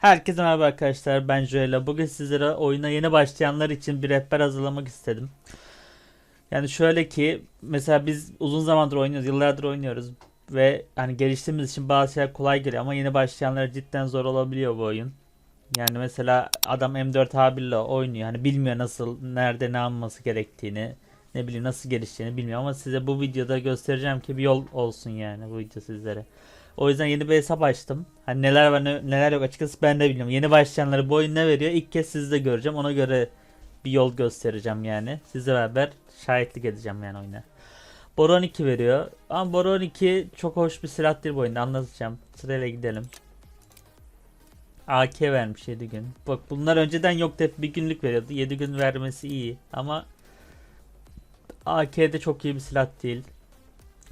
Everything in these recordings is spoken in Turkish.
Herkese merhaba arkadaşlar ben Joela. Bugün sizlere oyuna yeni başlayanlar için bir rehber hazırlamak istedim. Yani şöyle ki mesela biz uzun zamandır oynuyoruz, yıllardır oynuyoruz ve hani geliştiğimiz için bazı şeyler kolay geliyor ama yeni başlayanlara cidden zor olabiliyor bu oyun. Yani mesela adam M4 ile oynuyor. Hani bilmiyor nasıl, nerede ne alması gerektiğini, ne bileyim nasıl gelişeceğini bilmiyor ama size bu videoda göstereceğim ki bir yol olsun yani bu video sizlere. O yüzden yeni bir hesap açtım. Hani neler var ne- neler yok açıkçası ben de bilmiyorum. Yeni başlayanlara bu oyun ne veriyor ilk kez sizde göreceğim. Ona göre bir yol göstereceğim yani. Sizle beraber şahitlik edeceğim yani oyuna. Boron 2 veriyor. Ama Boron 2 çok hoş bir silah değil bu oyunda anlatacağım. Sırayla gidelim. AK vermiş 7 gün. Bak bunlar önceden yoktu hep bir günlük veriyordu. 7 gün vermesi iyi ama AK de çok iyi bir silah değil.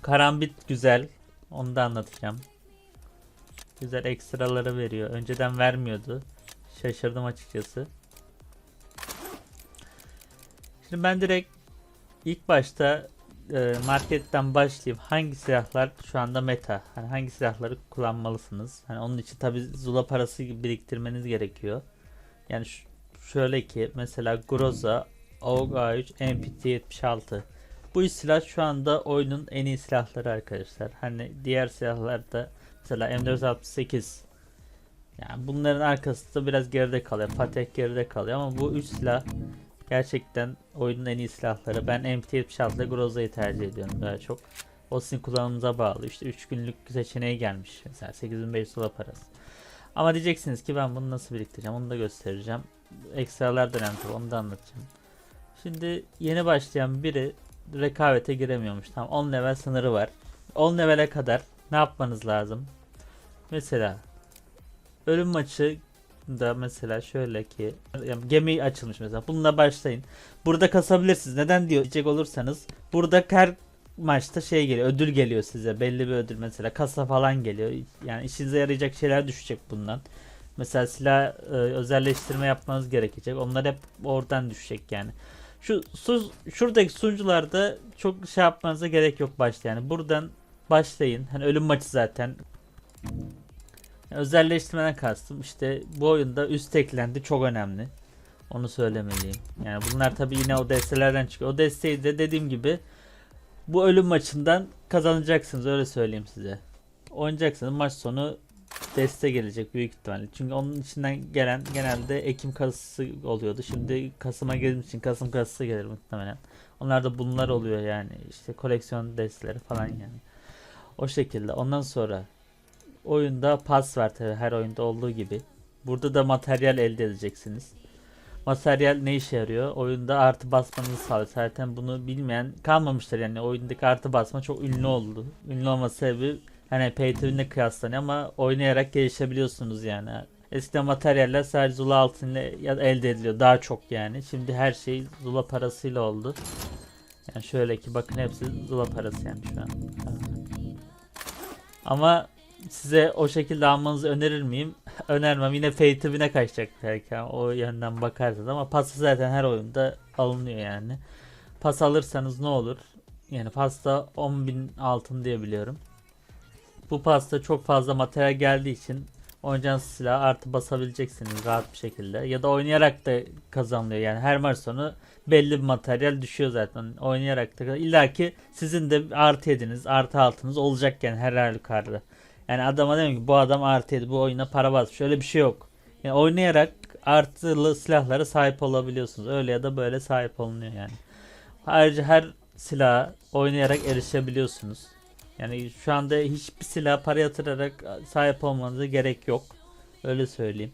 Karambit güzel. Onu da anlatacağım. Güzel ekstraları veriyor. Önceden vermiyordu. Şaşırdım açıkçası. Şimdi ben direkt ilk başta e, marketten başlayayım. Hangi silahlar şu anda meta? Hani hangi silahları kullanmalısınız? Hani onun için tabi zula parası biriktirmeniz gerekiyor. Yani şöyle ki mesela Groza, AUG A3, MPT 76. Bu silah şu anda oyunun en iyi silahları arkadaşlar. Hani diğer silahlarda mesela M468 yani bunların arkası da biraz geride kalıyor. Patek geride kalıyor ama bu üç silah gerçekten oyunun en iyi silahları. Ben MT76 ile Groza'yı tercih ediyorum daha çok. O sizin kullanımınıza bağlı. İşte 3 günlük seçeneği gelmiş. Mesela 8500 dolar parası. Ama diyeceksiniz ki ben bunu nasıl biriktireceğim onu da göstereceğim. Ekstralar da önemli tabii, onu da anlatacağım. Şimdi yeni başlayan biri rekabete giremiyormuş. Tamam 10 level sınırı var. 10 levele kadar ne yapmanız lazım? Mesela ölüm maçı da mesela şöyle ki yani gemi açılmış mesela. Bununla başlayın. Burada kasabilirsiniz. Neden diyor diyecek olursanız burada her maçta şey geliyor. Ödül geliyor size. Belli bir ödül mesela kasa falan geliyor. Yani işinize yarayacak şeyler düşecek bundan. Mesela silah e, özelleştirme yapmanız gerekecek. Onlar hep oradan düşecek yani. Şu su, şuradaki sunucularda çok şey yapmanıza gerek yok başta yani. Buradan başlayın. Hani ölüm maçı zaten. Özelleştirmeden kastım işte bu oyunda üst eklendi çok önemli. Onu söylemeliyim. Yani bunlar tabi yine o destelerden çıkıyor. O desteği de dediğim gibi bu ölüm maçından kazanacaksınız öyle söyleyeyim size. Oynayacaksınız maç sonu deste gelecek büyük ihtimalle. Çünkü onun içinden gelen genelde Ekim kasası oluyordu. Şimdi Kasım'a girdiğim için Kasım kasası gelir muhtemelen. Onlar da bunlar oluyor yani. işte koleksiyon desteleri falan yani. O şekilde. Ondan sonra oyunda pas var tabi her oyunda olduğu gibi. Burada da materyal elde edeceksiniz. Materyal ne işe yarıyor? Oyunda artı basmanızı sağlıyor. Zaten bunu bilmeyen kalmamıştır yani. Oyundaki artı basma çok ünlü oldu. Ünlü olması sebebi hani pay kıyaslanıyor ama oynayarak gelişebiliyorsunuz yani. Eskiden materyaller sadece Zula altınla elde ediliyor. Daha çok yani. Şimdi her şey Zula parasıyla oldu. Yani şöyle ki bakın hepsi Zula parası yani şu an. Ama size o şekilde almanızı önerir miyim? Önermem. Yine win'e kaçacak belki o yönden bakarsanız ama pası zaten her oyunda alınıyor yani. Pas alırsanız ne olur? Yani pasta 10.000 altın diye biliyorum. Bu pasta çok fazla materyal geldiği için oynayacağınız silah artı basabileceksiniz rahat bir şekilde. Ya da oynayarak da kazanılıyor yani her maç sonu belli bir materyal düşüyor zaten. Oynayarak da illa ki sizin de artı yediniz artı altınız olacak yani her halükarda. Yani adama demiyorum ki bu adam artı bu oyuna para basmış öyle bir şey yok. Yani oynayarak artılı silahlara sahip olabiliyorsunuz. Öyle ya da böyle sahip olunuyor yani. Ayrıca her silaha oynayarak erişebiliyorsunuz. Yani şu anda hiçbir silah para yatırarak sahip olmanıza gerek yok. Öyle söyleyeyim.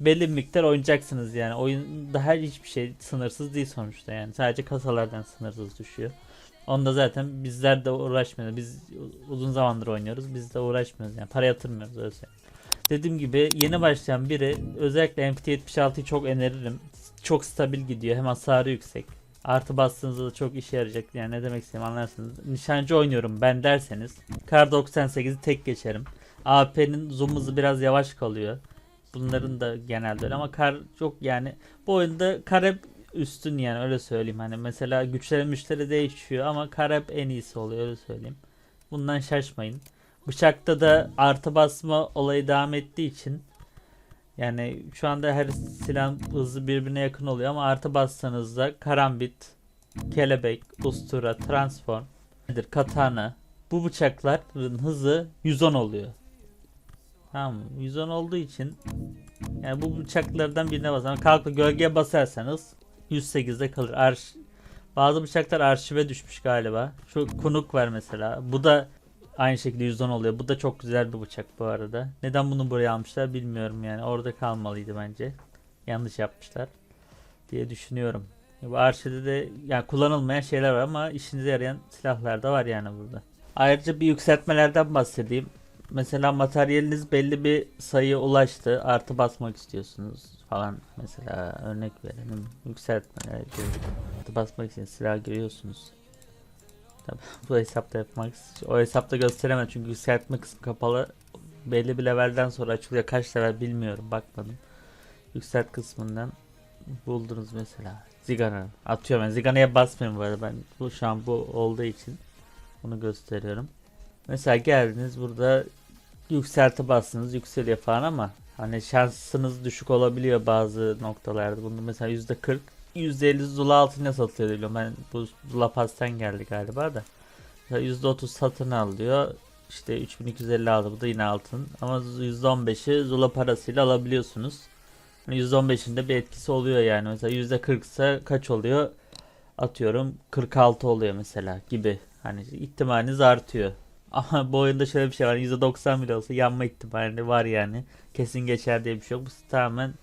Belli bir miktar oynayacaksınız yani. Oyunda her hiçbir şey sınırsız değil sonuçta yani. Sadece kasalardan sınırsız düşüyor. Onda zaten bizler de uğraşmıyoruz. Biz uzun zamandır oynuyoruz. Biz de uğraşmıyoruz yani. Para yatırmıyoruz öyle. Dediğim gibi yeni başlayan biri özellikle MT76'yı çok öneririm. Çok stabil gidiyor. Hem hasarı yüksek. Artı bastığınızda da çok işe yarayacak. Yani ne demek istediğimi anlarsınız. Nişancı oynuyorum ben derseniz. Kar 98'i tek geçerim. AP'nin zoom hızı biraz yavaş kalıyor. Bunların da genelde öyle ama kar çok yani bu oyunda kar hep üstün yani öyle söyleyeyim. Hani mesela güçleri müşteri değişiyor ama kar hep en iyisi oluyor öyle söyleyeyim. Bundan şaşmayın. Bıçakta da artı basma olayı devam ettiği için Yani şu anda her silah hızı birbirine yakın oluyor ama artı bassanız da karambit, kelebek, ustura, transform, nedir, katana. Bu bıçakların hızı 110 oluyor. Tamam mı? 110 olduğu için yani bu bıçaklardan birine basan kalkıp gölgeye basarsanız 108'de kalır. Arş bazı bıçaklar arşive düşmüş galiba. Şu kunuk var mesela. Bu da aynı şekilde 110 oluyor. Bu da çok güzel bir bıçak bu arada. Neden bunu buraya almışlar bilmiyorum yani. Orada kalmalıydı bence. Yanlış yapmışlar diye düşünüyorum. Bu arşivde de yani kullanılmayan şeyler var ama işinize yarayan silahlar da var yani burada. Ayrıca bir yükseltmelerden bahsedeyim. Mesela materyaliniz belli bir sayıya ulaştı. Artı basmak istiyorsunuz falan. Mesela örnek verelim. Yükseltmeler. Artı basmak için silah görüyorsunuz. Tabii bu hesapta yapmak o hesapta gösteremem çünkü yükseltme kısmı kapalı. Belli bir levelden sonra açılıyor. Kaç level bilmiyorum bakmadım. Yükselt kısmından buldunuz mesela. Zigana. Atıyorum ben. Zigana'ya basmıyorum bu arada. Ben bu şu an bu olduğu için bunu gösteriyorum. Mesela geldiniz burada yükselti bastınız yükseliyor falan ama hani şansınız düşük olabiliyor bazı noktalarda. Bunu mesela %40 %50 Zula altına satılıyor diyorum. Ben bu Zula Pass'tan geldi galiba da. Mesela %30 satın alıyor. İşte 3250 aldı. Bu da yine altın. Ama %15'i Zula parasıyla alabiliyorsunuz. Hani %15'inde bir etkisi oluyor yani. Mesela %40 ise kaç oluyor? Atıyorum 46 oluyor mesela gibi. Hani ihtimaliniz artıyor. Ama bu oyunda şöyle bir şey var. %90 bile olsa yanma ihtimali var yani. Kesin geçer diye bir şey yok. Bu tamamen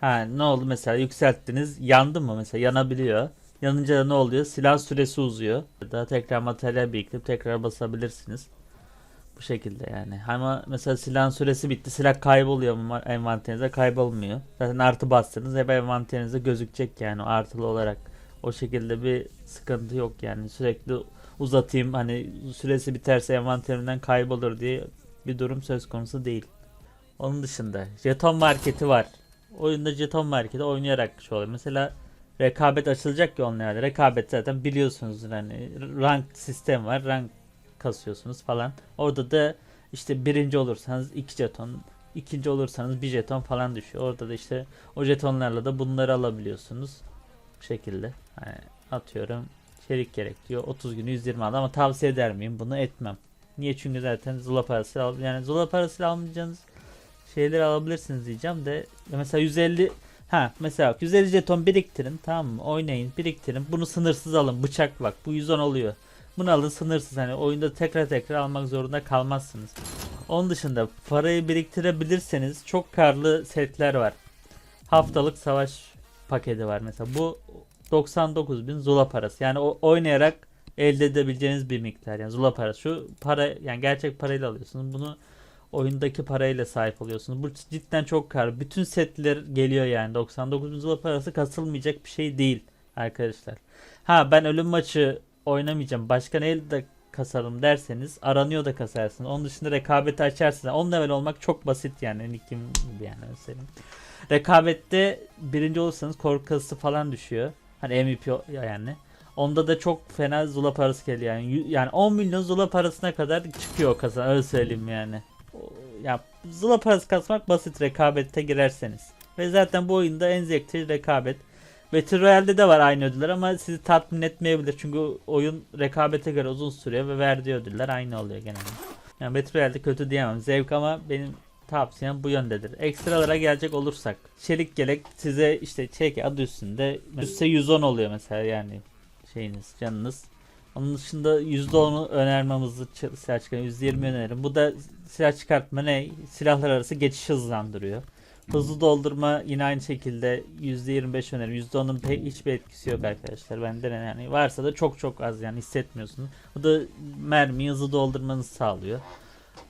ha ne oldu mesela yükselttiniz yandı mı mesela yanabiliyor. Yanınca da ne oluyor? Silah süresi uzuyor. Daha tekrar materyal biriktirip tekrar basabilirsiniz. Bu şekilde yani. Ama mesela silahın süresi bitti. Silah kayboluyor mu envanterinizde? Kaybolmuyor. Zaten artı bastınız hep envanterinizde gözükecek yani artılı olarak. O şekilde bir sıkıntı yok yani. Sürekli uzatayım hani süresi biterse envanterimden kaybolur diye bir durum söz konusu değil. Onun dışında jeton marketi var. Oyunda jeton marketi oynayarak şu oluyor. Mesela rekabet açılacak ya onlarda. Rekabet zaten biliyorsunuz hani rank sistem var. Rank kasıyorsunuz falan. Orada da işte birinci olursanız iki jeton, ikinci olursanız bir jeton falan düşüyor. Orada da işte o jetonlarla da bunları alabiliyorsunuz. Bu şekilde. Hani atıyorum çelik gerek diyor. 30 günü 120 aldı ama tavsiye eder miyim? Bunu etmem. Niye? Çünkü zaten zula parası al yani zula parası almayacağınız şeyleri alabilirsiniz diyeceğim de mesela 150 ha mesela 150 jeton biriktirin tamam mı? Oynayın, biriktirin. Bunu sınırsız alın. Bıçak bak. Bu 110 oluyor. Bunu alın sınırsız hani oyunda tekrar tekrar almak zorunda kalmazsınız. Onun dışında parayı biriktirebilirseniz çok karlı setler var. Haftalık savaş paketi var mesela. Bu 99 bin Zula parası. Yani o oynayarak elde edebileceğiniz bir miktar. Yani Zula parası. Şu para yani gerçek parayla alıyorsunuz. Bunu oyundaki parayla sahip oluyorsunuz. Bu cidden çok kar. Bütün setler geliyor yani. 99 bin Zula parası kasılmayacak bir şey değil arkadaşlar. Ha ben ölüm maçı oynamayacağım. Başka neyle de kasarım derseniz aranıyor da kasarsınız. Onun dışında rekabeti açarsınız. 10 level olmak çok basit yani. Nick'im gibi yani söyleyeyim. Rekabette birinci olursanız korku kasası falan düşüyor. Hani MVP yani. Onda da çok fena zula parası geliyor yani. Yani 10 milyon zula parasına kadar çıkıyor kazan öyle söyleyeyim yani. Ya zula parası kasmak basit rekabette girerseniz. Ve zaten bu oyunda en zevkli rekabet. Battle Royale'de de var aynı ödüller ama sizi tatmin etmeyebilir. Çünkü oyun rekabete göre uzun sürüyor ve verdiği ödüller aynı oluyor genelde. Yani Battle Royale'de kötü diyemem. Zevk ama benim tavsiyem bu yöndedir. Ekstralara gelecek olursak. Çelik gelek size işte çelik adı üstünde üstte 110 oluyor mesela yani şeyiniz canınız. Onun dışında %10'u önermemizi silah çıkartma %20 öneririm. Bu da silah çıkartma ne? Silahlar arası geçiş hızlandırıyor. Hızlı doldurma yine aynı şekilde %25 öneririm. %10'un pek hiçbir etkisi yok arkadaşlar. Bende de yani varsa da çok çok az yani hissetmiyorsunuz. Bu da mermiyi hızlı doldurmanızı sağlıyor.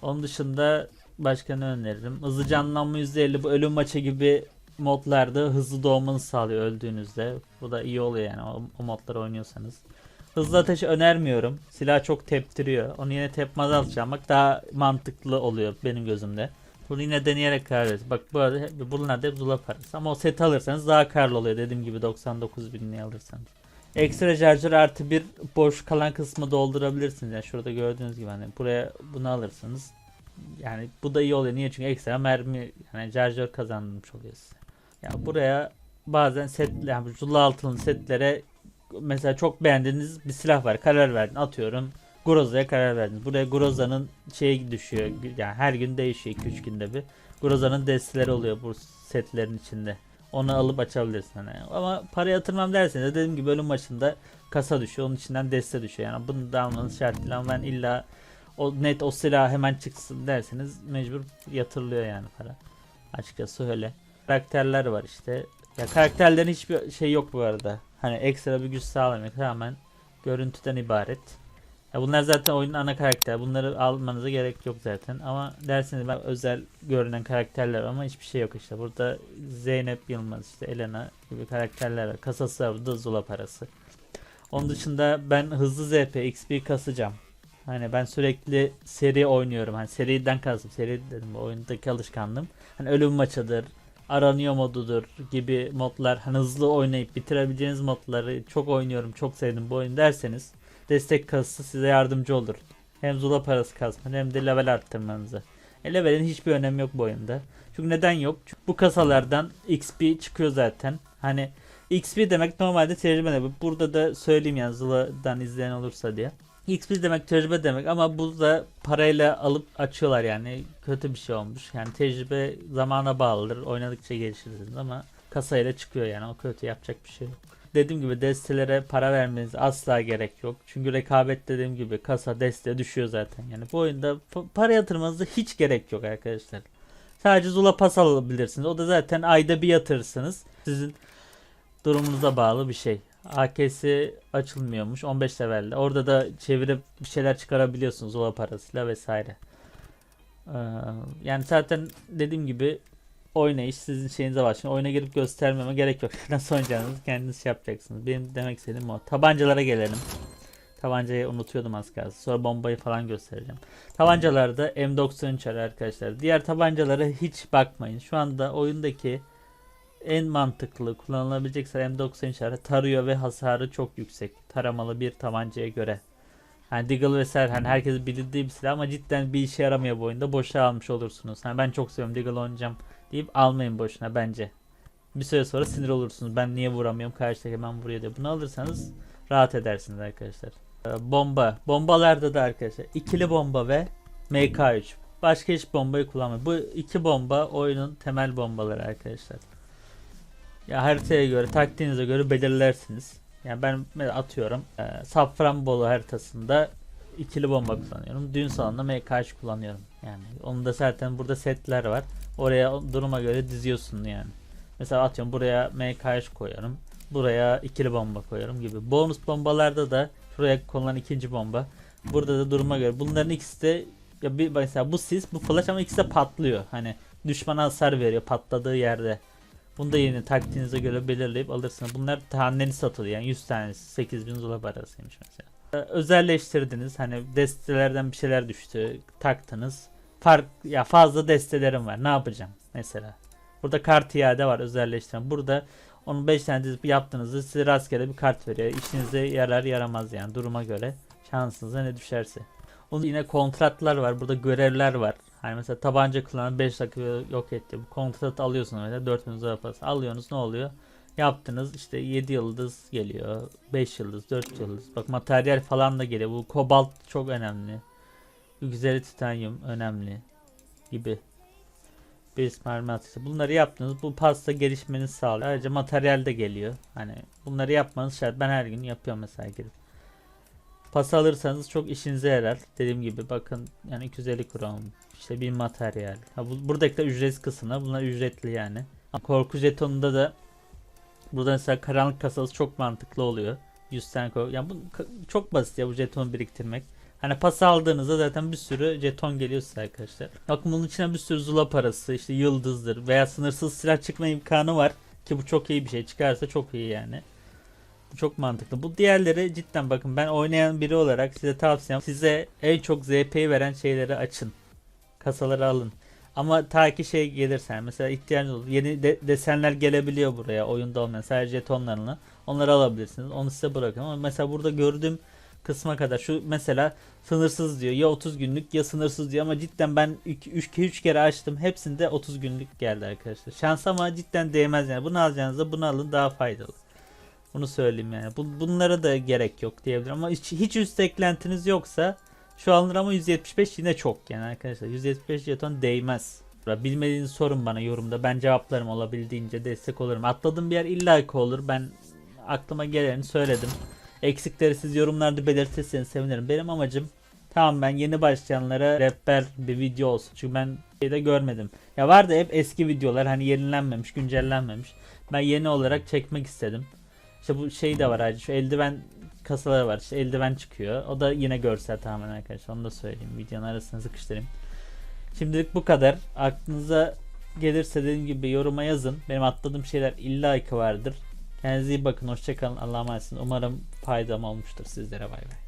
Onun dışında başka ne öneririm? Hızlı canlanma %50 bu ölüm maçı gibi modlarda hızlı doğmanızı sağlıyor öldüğünüzde. Bu da iyi oluyor yani o, o modları oynuyorsanız. Hızlı ateş önermiyorum. Silah çok teptiriyor. Onu yine tepmaz alacağım. daha mantıklı oluyor benim gözümde. Bunu yine deneyerek karar veririz. Bak bu arada bunlar da hep parası. Ama o set alırsanız daha karlı oluyor. Dediğim gibi 99 binliği alırsanız. Ekstra charger artı bir boş kalan kısmı doldurabilirsiniz. Yani şurada gördüğünüz gibi hani buraya bunu alırsınız. Yani bu da iyi oluyor. Niye? Çünkü ekstra mermi yani charger kazandırmış oluyor size. Ya buraya bazen set yani Zula altılı setlere mesela çok beğendiğiniz bir silah var. Karar verdin atıyorum. Groza'ya karar verdiniz. Buraya Groza'nın şeyi düşüyor. Yani her gün değişiyor 2-3 günde bir. Groza'nın desteleri oluyor bu setlerin içinde. Onu alıp açabilirsin hani. Ama para yatırmam derseniz de dediğim gibi bölüm başında kasa düşüyor. Onun içinden deste düşüyor. Yani bunu da almanız şart değil ama ben illa o net o silah hemen çıksın derseniz mecbur yatırılıyor yani para. Açıkçası öyle. Karakterler var işte. Ya karakterlerin hiçbir şey yok bu arada. Hani ekstra bir güç sağlamıyor. Tamamen görüntüden ibaret. Ya bunlar zaten oyunun ana karakter. Bunları almanıza gerek yok zaten. Ama derseniz ben özel görünen karakterler var ama hiçbir şey yok işte. Burada Zeynep Yılmaz işte Elena gibi karakterler var. Kasası var burada Zula parası. Onun dışında ben hızlı ZP XP kasacağım. Hani ben sürekli seri oynuyorum. Hani seriden kastım. Seri dedim oyundaki alışkanlığım. Hani ölüm maçıdır, aranıyor modudur gibi modlar. Hani hızlı oynayıp bitirebileceğiniz modları çok oynuyorum, çok sevdim bu oyun derseniz destek kasası size yardımcı olur. Hem zula parası kasmanı hem de level arttırmanızı. E levelin hiçbir önemi yok bu oyunda. Çünkü neden yok? Çünkü bu kasalardan XP çıkıyor zaten. Hani XP demek normalde tecrübe demek. Burada da söyleyeyim yani Zula'dan izleyen olursa diye. XP demek tecrübe demek ama bu da parayla alıp açıyorlar yani kötü bir şey olmuş. Yani tecrübe zamana bağlıdır. Oynadıkça gelişirsiniz ama kasayla çıkıyor yani o kötü yapacak bir şey yok. Dediğim gibi destelere para vermeniz asla gerek yok. Çünkü rekabet dediğim gibi kasa deste düşüyor zaten. Yani bu oyunda pa- para yatırmanıza hiç gerek yok arkadaşlar. Sadece Zula pas alabilirsiniz. O da zaten ayda bir yatırırsınız. Sizin durumunuza bağlı bir şey. AK'si açılmıyormuş 15 levelde. Orada da çevirip bir şeyler çıkarabiliyorsunuz Zula parasıyla vesaire. Ee, yani zaten dediğim gibi oynayış sizin şeyinize var. Şimdi oyuna girip göstermeme gerek yok. Nasıl oynayacağınızı kendiniz şey yapacaksınız. Benim demek istediğim o. Tabancalara gelelim. Tabancayı unutuyordum az kalsın. Sonra bombayı falan göstereceğim. Tabancalarda M93 var arkadaşlar. Diğer tabancalara hiç bakmayın. Şu anda oyundaki en mantıklı kullanılabilecek silah M93 var. Tarıyor ve hasarı çok yüksek. Taramalı bir tabancaya göre. Hani Deagle vesaire hani herkesin bildiği bir silah ama cidden bir işe yaramıyor bu oyunda. Boşa almış olursunuz. Hani ben çok seviyorum Deagle oynayacağım deyip almayın boşuna bence. Bir süre sonra sinir olursunuz. Ben niye vuramıyorum? Karşıdaki hemen vuruyor diye. Bunu alırsanız rahat edersiniz arkadaşlar. Ee, Bomba. Bombalarda da arkadaşlar ikili bomba ve MK3. Başka hiç bombayı kullanmayın. Bu iki bomba oyunun temel bombaları arkadaşlar. Ya haritaya göre, taktiğinize göre belirlersiniz. Yani ben atıyorum e, Safranbolu haritasında ikili bomba kullanıyorum. Düğün salonunda MK3 kullanıyorum. Yani onun da zaten burada setler var. Oraya duruma göre diziyorsun yani. Mesela atıyorum buraya MK3 koyarım. Buraya ikili bomba koyarım gibi. Bonus bombalarda da şuraya konulan ikinci bomba. Burada da duruma göre. Bunların ikisi de ya bir mesela bu sis bu flash ama ikisi de patlıyor. Hani düşmana hasar veriyor patladığı yerde. Bunu da yeni taktiğinize göre belirleyip alırsınız. Bunlar taneli satılıyor. Yani 100 tanesi 8000 dolar parasıymış mesela. Ee, Özelleştirdiniz. Hani destelerden bir şeyler düştü. Taktınız. Fark ya fazla destelerim var. Ne yapacağım mesela? Burada kart iade var özelleştiren. Burada onu 5 tane dizip yaptığınızda size rastgele bir kart veriyor. İşinize yarar yaramaz yani duruma göre. Şansınıza ne düşerse. Onun yine kontratlar var. Burada görevler var. Hani mesela tabanca kullanan 5 dakika yok etti. Bu kontratı alıyorsunuz mesela 4000 dolar parası. Alıyorsunuz ne oluyor? Yaptınız işte 7 yıldız geliyor. 5 yıldız, 4 yıldız. Bak materyal falan da geliyor. Bu kobalt çok önemli. Güzel titanyum önemli gibi. Mermi atışı. Bunları yaptınız. Bu pasta gelişmenizi sağlıyor. Ayrıca materyal de geliyor. Hani bunları yapmanız şart. Ben her gün yapıyorum mesela girip. Pas alırsanız çok işinize yarar. Dediğim gibi bakın yani 250 kron işte bir materyal. Ha, bu, buradakiler ücretsiz kısımlar. Bunlar ücretli yani. Korku jetonunda da burada mesela karanlık kasası çok mantıklı oluyor. 100 tane korku. Yani bu çok basit ya bu jetonu biriktirmek. Hani pas aldığınızda zaten bir sürü jeton geliyor size arkadaşlar. Bakın bunun içine bir sürü zula parası, işte yıldızdır veya sınırsız silah çıkma imkanı var. Ki bu çok iyi bir şey. Çıkarsa çok iyi yani. Çok mantıklı. Bu diğerleri cidden bakın ben oynayan biri olarak size tavsiyem size en çok ZP'yi veren şeyleri açın. Kasaları alın. Ama ta ki şey gelirse yani mesela ihtiyacınız olur. Yeni de- desenler gelebiliyor buraya oyunda olmayan sadece jetonlarla. Onları alabilirsiniz. Onu size bırakıyorum ama mesela burada gördüğüm kısma kadar şu mesela sınırsız diyor ya 30 günlük ya sınırsız diyor ama cidden ben 3 3 kere açtım hepsinde 30 günlük geldi arkadaşlar. Şans ama cidden değmez yani. Bunu alacağınızda bunu alın daha faydalı. Bunu söyleyeyim yani. Bu, bunlara da gerek yok diyebilirim ama hiç, hiç üst eklentiniz yoksa şu alınır ama 175 yine çok yani arkadaşlar. 175 jeton değmez. Bilmediğiniz sorun bana yorumda. Ben cevaplarım olabildiğince destek olurum. Atladığım bir yer illa ki olur. Ben aklıma geleni söyledim. Eksikleri siz yorumlarda belirtirseniz sevinirim. Benim amacım tamam ben yeni başlayanlara rehber bir video olsun. Çünkü ben şeyde görmedim. Ya vardı hep eski videolar hani yenilenmemiş, güncellenmemiş. Ben yeni olarak çekmek istedim. İşte bu şey de var ayrıca şu eldiven kasaları var. İşte eldiven çıkıyor. O da yine görsel tamamen arkadaşlar. Onu da söyleyeyim. Videonun arasına sıkıştırayım. Şimdilik bu kadar. Aklınıza gelirse dediğim gibi yoruma yazın. Benim atladığım şeyler illa ki vardır. Kendinize iyi bakın. Hoşçakalın. Allah'a emanet olun. Umarım faydam olmuştur sizlere. Bay bay.